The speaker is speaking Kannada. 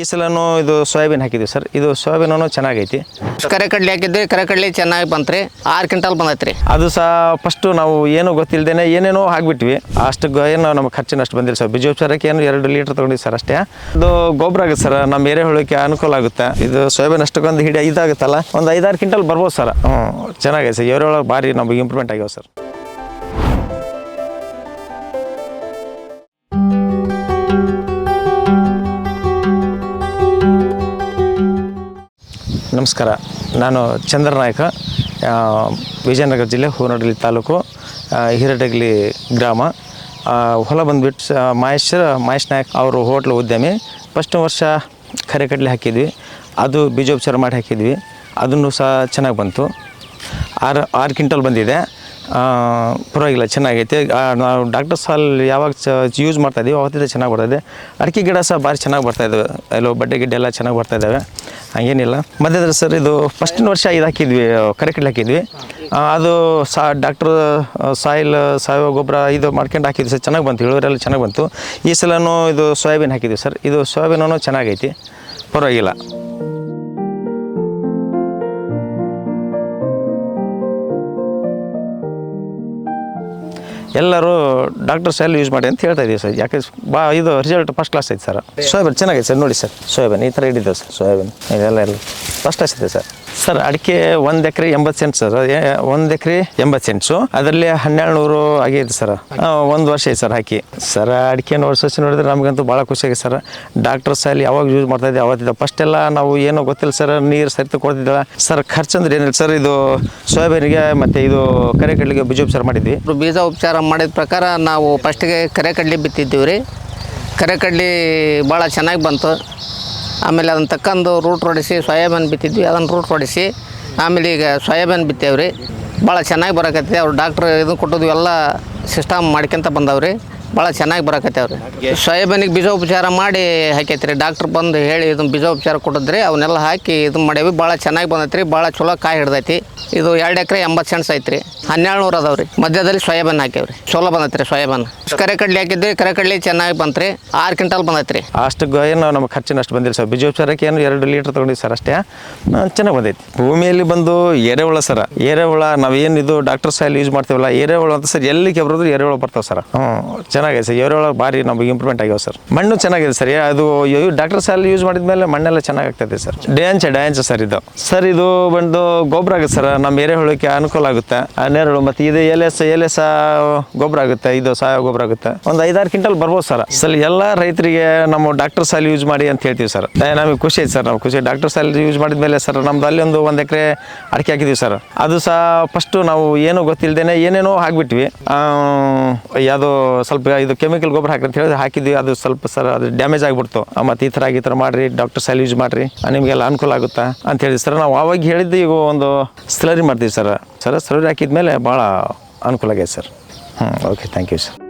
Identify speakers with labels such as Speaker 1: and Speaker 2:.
Speaker 1: ಈ ಸಲನೂ ಇದು ಸೋಯಾಬೀನ್ ಹಾಕಿದ್ವಿ ಸರ್. ಇದು ಸೋಯಾಬೀನೂ ಚೆನ್ನಾಗೈತಿ.
Speaker 2: ಕರೆ ಕಡ್ಲಿ ಹಾಕಿದ್ವಿ ಕರೆ ಕಡ್ಲಿ ಚೆನ್ನಾಗಿ ಬಂತ್ರಿ. ಆರು ಕ್ವಿಂಟಲ್ ಬಂದೈತ್ರಿ.
Speaker 1: ಅದು ಸಹ ಫಸ್ಟು ನಾವು ಏನು ಗೊತ್ತಿಲ್ಲದೇನೆ ಏನೇನೋ ಹಾಕ್ಬಿಟ್ವಿ. ಅಷ್ಟು ಏನು ನಮ್ಗೆ ಖರ್ಚಿನ ಅಷ್ಟು ಬಂದಿಲ್ಲ ಸರ್. ಬೀಜೋಪಚಾರಕ್ಕೆ ಏನು ಎರಡು ಲೀಟ್ರ್ ತೊಗೊಂಡಿವಿ ಸರ್ ಅಷ್ಟೇ. ಅದು ಗೊಬ್ಬರ ಆಗುತ್ತೆ ಸರ್. ನಮ್ಮ ಎರೆಹುಳಕ್ಕೆ ಅನುಕೂಲ ಆಗುತ್ತೆ. ಇದು ಸೋಯಾಬೀನ್ ಅಷ್ಟಕ್ಕೊಂದು ಹಿಡಿ ಇದಾಗುತ್ತಲ್ಲ ಒಂದು ಐದಾರು ಕ್ವಿಂಟಲ್ ಬರ್ಬೋದು ಸರ್. ಹ್ಞೂ ಚೆನ್ನಾಗೈತೆ ಸರ್. ಎರೆಹುಳ ಭಾರಿ ನಮಗೆ ಇಂಪ್ರೂವ್ಮೆಂಟ್ ಆಗ್ಯಾವ ಸರ್. ನಮಸ್ಕಾರ. ನಾನು ಚಂದ್ರನಾಯಕ ವಿಜಯನಗರ ಜಿಲ್ಲೆ ಹೂನಡಲಿ ತಾಲೂಕು ಹಿರಡಗಲಿ ಗ್ರಾಮ. ಹೊಲ ಬಂದುಬಿಟ್ಟು ಮಹೇಶ್ ಮಹೇಶ್ ನಾಯಕ್ ಅವರು ಹೋಟ್ಲು ಉದ್ಯಮಿ. ಫಸ್ಟ್ ವರ್ಷ ಕರೆಕಡ್ಲೆ ಹಾಕಿದ್ವಿ. ಅದು ಬೀಜೋಪಚಾರ ಮಾಡಿ ಹಾಕಿದ್ವಿ. ಅದನ್ನು ಸಹ ಚೆನ್ನಾಗಿ ಬಂತು. ಆರು ಆರು ಕ್ವಿಂಟಲ್ ಬಂದಿದೆ. ಪರವಾಗಿಲ್ಲ, ಚೆನ್ನಾಗೈತೆ. ನಾವು ಡಾಕ್ಟರ್ ಸಾಲ್ ಯಾವಾಗ ಯೂಸ್ ಮಾಡ್ತಾ ಇದೀವಿ ಅವತ್ತಿಂದ ಚೆನ್ನಾಗಿ ಬರ್ತಾಯಿದೆ ಅಡಿಕೆ ಗಿಡ ಸಹ ಭಾರಿ ಚೆನ್ನಾಗಿ ಬರ್ತಾ ಇದ್ದಾವೆ ಎಲ್ಲೋ ಬಡ್ಡೆ ಗಿಡ್ಡೆ ಎಲ್ಲ ಚೆನ್ನಾಗಿ ಬರ್ತಾ ಇದ್ದಾವೆ ಹಂಗೇನಿಲ್ಲ. ಮಧ್ಯದಲ್ಲಿ ಸರ್, ಇದು ಫಸ್ಟಿನ ವರ್ಷ ಇದು ಹಾಕಿದ್ವಿ ಕರೆಕ್ಟ್ ಹಾಕಿದ್ವಿ. ಅದು ಸಾ ಡಾಕ್ಟ್ರ್ ಸಾಯಿಲ್, ಸಾವಯವ ಗೊಬ್ಬರ ಇದು ಮಾಡ್ಕೊಂಡು ಹಾಕಿದ್ವಿ ಸರ್. ಚೆನ್ನಾಗಿ ಬಂತು ಇಳುವರೆಲ್ಲ ಚೆನ್ನಾಗಿ ಬಂತು. ಈ ಸಲನೂ ಇದು ಸೋಯಾಬೀನ್ ಹಾಕಿದ್ವಿ ಸರ್. ಇದು ಸೋಯಾಬೀನೂ ಚೆನ್ನಾಗೈತಿ. ಪರವಾಗಿಲ್ಲ. ಎಲ್ಲರೂ ಡಾಕ್ಟರ್ ಸೆಲ್ ಯೂಸ್ ಮಾಡಿ ಅಂತ ಹೇಳ್ತಾ ಇದೀವಿ ಸರ್. ಯಾಕೆ ಬಾ, ಇದು ರಿಸಲ್ಟ್ ಫಸ್ಟ್ ಕ್ಲಾಸ್ ಐತೆ ಸರ್. ಸೋಯಾಬೀನ್ ಚೆನ್ನಾಗೈತೆ ಸರ್, ನೋಡಿ ಸರ್. ಸೋಯಾಬೀನ್ ಈ ಥರ ಹಿಡಿದೆ ಸರ್, ಸೋಯಾಬೀನ್. ಇದೆಲ್ಲ ಎಲ್ಲ ಫಸ್ಟ್ ಕ್ಲಾಸ್ ಇದೆ ಸರ್. ಸರ್, ಅಡಿಕೆ ಒಂದ್ ಎಕರೆ ಎಂಬತ್ತು ಸೆಂಟ್ ಸರ್. ಒಂದ್ ಎಕರೆ ಎಂಬತ್ತು ಸೆಂಟ್ಸು ಅದರಲ್ಲಿ ಹನ್ನೆರಡು ನೂರು ಆಗೈತೆ ಸರ್ ಒಂದು ವರ್ಷ ಐತೆ ಸರ್ ಹಾಕಿ. ಸರ್ ಅಡಿಕೆ ಸಸಿ ನೋಡಿದ್ರೆ ನಮಗಂತೂ ಭಾಳ ಖುಷಿ ಆಗಿದೆ ಸರ್. ಡಾಕ್ಟರ್ ಅಲ್ಲಿ ಯಾವಾಗ ಯೂಸ್ ಮಾಡ್ತಾ ಇದ್ದೆ ಅವತ್ತಿದ್ದ ಫಸ್ಟ್ ಎಲ್ಲ ನಾವು ಏನೋ ಗೊತ್ತಿಲ್ಲ ಸರ್, ನೀರು ಸರಿ ಕೊಡ್ತಿದ್ದಿಲ್ಲ. ಸರ್ ಖರ್ಚು ಅಂದ್ರೆ ಏನಿಲ್ಲ ಸರ್, ಇದು ಸೋಯಾಬೀನ್ಗೆ ಮತ್ತೆ ಇದು ಕರೆ ಕಡ್ಲಿಗೆ ಬೀಜೋಪಚಾರ ಮಾಡಿದ್ವಿ.
Speaker 2: ಇವ್ರು ಬೀಜ ಉಪಚಾರ ಮಾಡಿದ ಪ್ರಕಾರ ನಾವು ಫಸ್ಟ್ಗೆ ಕರೆ ಕಡ್ಲಿ ಬಿತ್ತಿದ್ದೀವಿ ರೀ ಕರೆ ಕಡ್ಲಿ ಭಾಳ ಚೆನ್ನಾಗಿ ಬಂತು. ಆಮೇಲೆ ಅದನ್ನು ತಕ್ಕಂದು ರೂಟ್ ಹೊಡಿಸಿ ಸೋಯಾಬೀನ್ ಬಿತ್ತಿದ್ವಿ. ಅದನ್ನು ರೂಟ್ ಹೊಡಿಸಿ ಆಮೇಲೆ ಈಗ ಸೋಯಾಬೀನ್ ಬಿತ್ತೇವೆ ರೀ ಭಾಳ ಚೆನ್ನಾಗಿ ಬರಕತ್ತೆ ಅವ್ರು ಡಾಕ್ಟ್ರ್ ಇದು ಕೊಟ್ಟದ್ದು ಎಲ್ಲ ಸಿಸ್ಟಮ್ ಮಾಡ್ಕೊಂತ ಬಂದವ್ರಿ. ಭಾಳ ಚೆನ್ನಾಗಿ ಬರಕತ್ತೇವೆ ರೀ ಸೋಯಾಬೀನಿಗೆ ಬೀಜೋಪಚಾರ ಮಾಡಿ ಹಾಕೈತ್ರಿ. ರೀ ಡಾಕ್ಟ್ರ್ ಬಂದು ಹೇಳಿ ಇದನ್ನು ಬೀಜೋಪಚಾರ ಕೊಟ್ಟಿದ್ರಿ ಅವನ್ನೆಲ್ಲ ಹಾಕಿ ಇದು ಮಾಡೇವಿ ಭಾಳ ಚೆನ್ನಾಗಿ ಬಂದೈತ್ರಿ ಭಾಳ ಚಲೋ ಕಾಯಿ ಹಿಡ್ದೈತಿ. ಇದು ಎರಡು ಎಕರೆ ಎಂಬತ್ತು ಸೆಂಟ್ಸ್ ಐತ್ರಿ ಹನ್ನೆರಡು ನೂರು ಅದಾವ್ರಿ. ರೀ ಮಧ್ಯದಲ್ಲಿ ಸೋಯಾಬೀನ್ ಹಾಕೇವ್ರಿ ಚಲೋ ಬಂದೈತ್ರಿ ರೀ ಸೋಯಾಬೀನ್. ಕರೆ ಕಡ್ಲಿ ಹಾಕಿದ್ವಿ ಕರೆ ಕಡ್ಲಿ ಚೆನ್ನಾಗಿ ಬಂತ್ರಿ. ಆರು ಕ್ವಿಂಟಲ್ ಬಂದೈತ್ರಿ. ರೀ
Speaker 1: ಅಷ್ಟು ಏನು ನಮ್ಮ ಖರ್ಚಿನ ಅಷ್ಟು ಬಂದಿಲ್ಲ ಸರ್. ಬೀಜೋಪಚಾರಕ್ಕೆ ಏನು ಎರಡು ಲೀಟ್ರ್ ತೊಗೊಂಡಿವಿ ಸರ್ ಅಷ್ಟೇ. ಚೆನ್ನಾಗಿ ಬಂದೈತಿ. ಭೂಮಿಯಲ್ಲಿ ಬಂದು ಎರೆಹುಳ ಸರ. ಎರೆಹುಳ ನಾವೇನು ಇದು ಡಾಕ್ಟರ್ ಸಾಯಿಲ್ ಯೂಸ್ ಮಾಡ್ತೀವಲ್ಲ ಎರೆಹುಳ ಅಂತ ಸರ್ ಎಲ್ಲಿ ಬರೋದು ಎರೆಹುಳ ಬರ್ತಾವೆ ಸರ್. ಹ್ಞೂ ಚೆನ್ನಾಗಿದೆ ಸರ್ ಎರೆಹುಳ ಭಾರಿ ನಮಗೆ ಇಂಪ್ರೂವ್ಮೆಂಟ್ ಆಗ್ಯಾವ ಸರ್. ಮಣ್ಣು ಚೆನ್ನಾಗಿದೆ ಸರ್ ಅದು ಡಾಕ್ಟರ್ ಸಾಲ್ ಯೂಸ್ ಮಾಡಿದ ಮೇಲೆ ಮಣ್ಣೆಲ್ಲ ಚೆನ್ನಾಗಿ ಆಗ್ತದೆ ಸರ್ ಡ್ಯಾಂಚ ಡ್ಯಾಂಚ ಸರ್ ಇದು. ಸರ್ ಇದು ಬಂದು ಗೊಬ್ಬರ ಆಗುತ್ತೆ ಸರ್ ನಮ್ಮ ಎರೆಹುಳಕ್ಕೆ ಅನುಕೂಲ ಆಗುತ್ತೆ. ನೆರಳು ಮತ್ತು ಇದು ಎಲೆಸ ಎಲೆಸ ಗೊಬ್ಬರ ಆಗುತ್ತೆ ಇದು ಸಾವಯವ ಗೊಬ್ಬರ ಆಗುತ್ತೆ. ಒಂದು ಐದಾರು ಕ್ವಿಂಟಲ್ ಬರ್ಬೋದು ಸರ್. ಸರ್ ಎಲ್ಲ ರೈತರಿಗೆ ನಮ್ಮ ಡಾಕ್ಟರ್ ಸಾಲ್ ಯೂಸ್ ಮಾಡಿ ಅಂತ ಹೇಳ್ತೀವಿ ಸರ್. ನಮಗೆ ಖುಷಿ ಐತೆ ಸರ್ ನಾವು ಖುಷಿ. ಡಾಕ್ಟರ್ ಸಾಲ್ ಯೂಸ್ ಮಾಡಿದ್ಮೇಲೆ ಸರ್ ನಮ್ದು ಅಲ್ಲಿ ಒಂದು ಒಂದು ಎಕರೆ ಅಡಿಕೆ ಹಾಕಿದೀವಿ ಸರ್. ಅದು ಸಹ ಫಸ್ಟು ನಾವು ಏನೂ ಗೊತ್ತಿಲ್ಲದೇನೆ ಏನೇನೋ ಹಾಕ್ಬಿಟ್ವಿ. ಆ, ಯಾವುದೋ ಸ್ವಲ್ಪ ಇದು ಕೆಮಿಕಲ್ ಗೊಬ್ಬರ ಹಾಕಿ ಅಂತ ಹೇಳಿದ್ರೆ ಹಾಕಿದ್ವಿ. ಅದು ಸ್ವಲ್ಪ ಸರ್ ಅದು ಡ್ಯಾಮೇಜ್ ಆಗಿಬಿಡ್ತು. ಮತ್ತು ಈ ಥರ ಆಗಿ ಈ ಥರ ಮಾಡಿರಿ ಡಾಕ್ಟರ್ ಸೈಲ್ ಯೂಸ್ ಮಾಡಿರಿ. ನಿಮಗೆಲ್ಲ ಅನುಕೂಲ ಆಗುತ್ತಾ ಅಂತ ಹೇಳಿ ಸರ್, ನಾವು ಅವಾಗ ಹೇಳಿದ್ದು ಈಗ ಒಂದು ಸ್ಲರಿ ಮಾಡ್ತೀವಿ ಸರ್. ಸರ್ ಸ್ಲರಿ ಹಾಕಿದ್ಮೇಲೆ ಭಾಳ ಅನುಕೂಲ ಆಗೈತೆ ಸರ್. ಹ್ಞೂ ಓಕೆ ಥ್ಯಾಂಕ್ ಯು ಸರ್